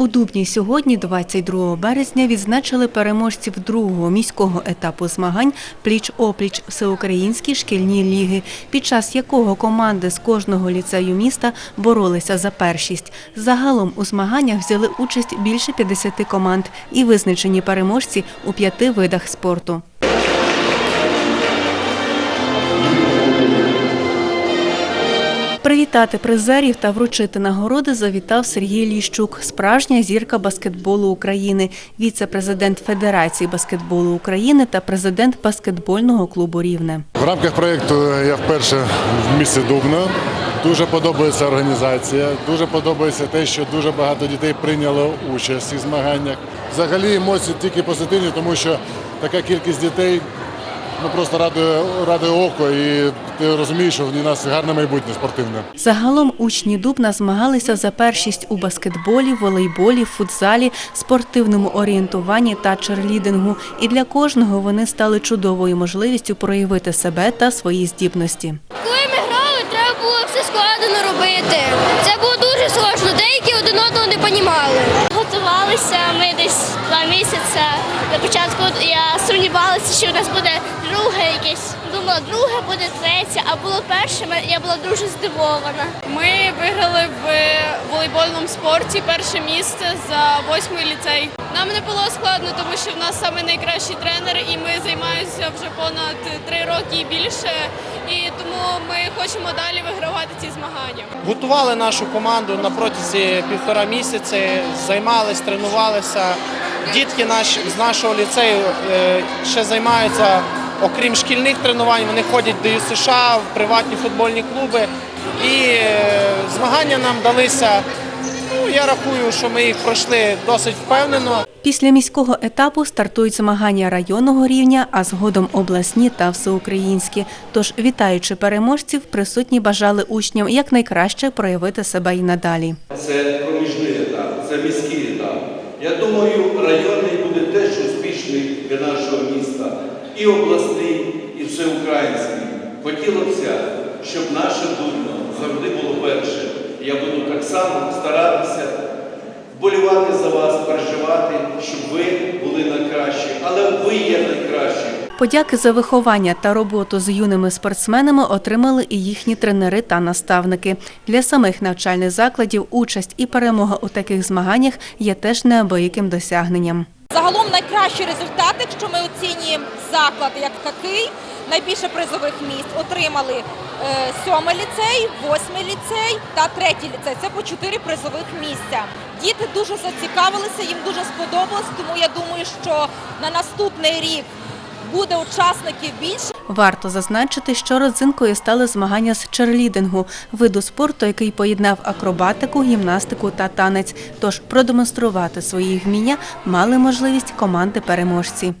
У Дубні сьогодні, 22 березня, відзначили переможців другого міського етапу змагань пліч-опліч всеукраїнські шкільні ліги, під час якого команди з кожного ліцею міста боролися за першість. Загалом у змаганнях взяли участь більше 50 команд і визначені переможці у п'яти видах спорту. Привітати призерів та вручити нагороди завітав Сергій Ліщук, справжня зірка баскетболу України, віце-президент Федерації баскетболу України та президент баскетбольного клубу Рівне. В рамках проєкту я вперше в місті Дубно. Дуже подобається організація, дуже подобається те, що дуже багато дітей прийняло участь у змаганнях. Взагалі емоції тільки позитивні, тому що така кількість дітей ну, просто радує, радує око, і ти розумієш, що в нас гарне майбутнє спортивне. Загалом учні Дубна змагалися за першість у баскетболі, волейболі, футзалі, спортивному орієнтуванні та черлідингу. І для кожного вони стали чудовою можливістю проявити себе та свої здібності. Коли ми грали, треба було все складено робити. Це було дуже сложно. Деякі один одного не понімали. Готувалися ми десь два місяці. На початку я сумнівалася, що у нас буде друге Думала, друге буде третє, а було перше. Я була дуже здивована. Ми виграли в волейбольному спорті перше місце за восьмий ліцей. Нам не було складно, тому що в нас саме найкращий тренер, і ми займаємося вже понад три роки і більше. І тому ми хочемо далі вигравати ці змагання. Готували нашу команду на протязі півтора місяці, займались, тренувалися. Дітки наші з нашого ліцею е, ще займаються, окрім шкільних тренувань, вони ходять до ЮСШ, в приватні футбольні клуби. І е, змагання нам далися. Ну, я рахую, що ми їх пройшли досить впевнено. Після міського етапу стартують змагання районного рівня, а згодом обласні та всеукраїнські. Тож, вітаючи переможців, присутні бажали учням якнайкраще проявити себе і надалі. Це проміжний етап, це міський етап. Я думаю, районний буде теж успішний для нашого міста, і обласний, і всеукраїнський. Хотілося щоб наше Дубно завжди було перше. Я буду так само старатися вболівати за вас, переживати, щоб ви були найкращі, але ви є найкращі. Подяки за виховання та роботу з юними спортсменами отримали і їхні тренери та наставники. Для самих навчальних закладів участь і перемога у таких змаганнях є теж неабияким досягненням. Загалом найкращі результати, якщо ми оцінюємо заклад як такий, найбільше призових місць отримали е, сьомий ліцей, восьмий ліцей та третій ліцей. Це по чотири призових місця. Діти дуже зацікавилися, їм дуже сподобалось, тому я думаю, що на наступний рік буде учасників більше. Варто зазначити, що родзинкою стали змагання з черлідингу, виду спорту, який поєднав акробатику, гімнастику та танець. Тож продемонструвати свої вміння мали можливість команди-переможці.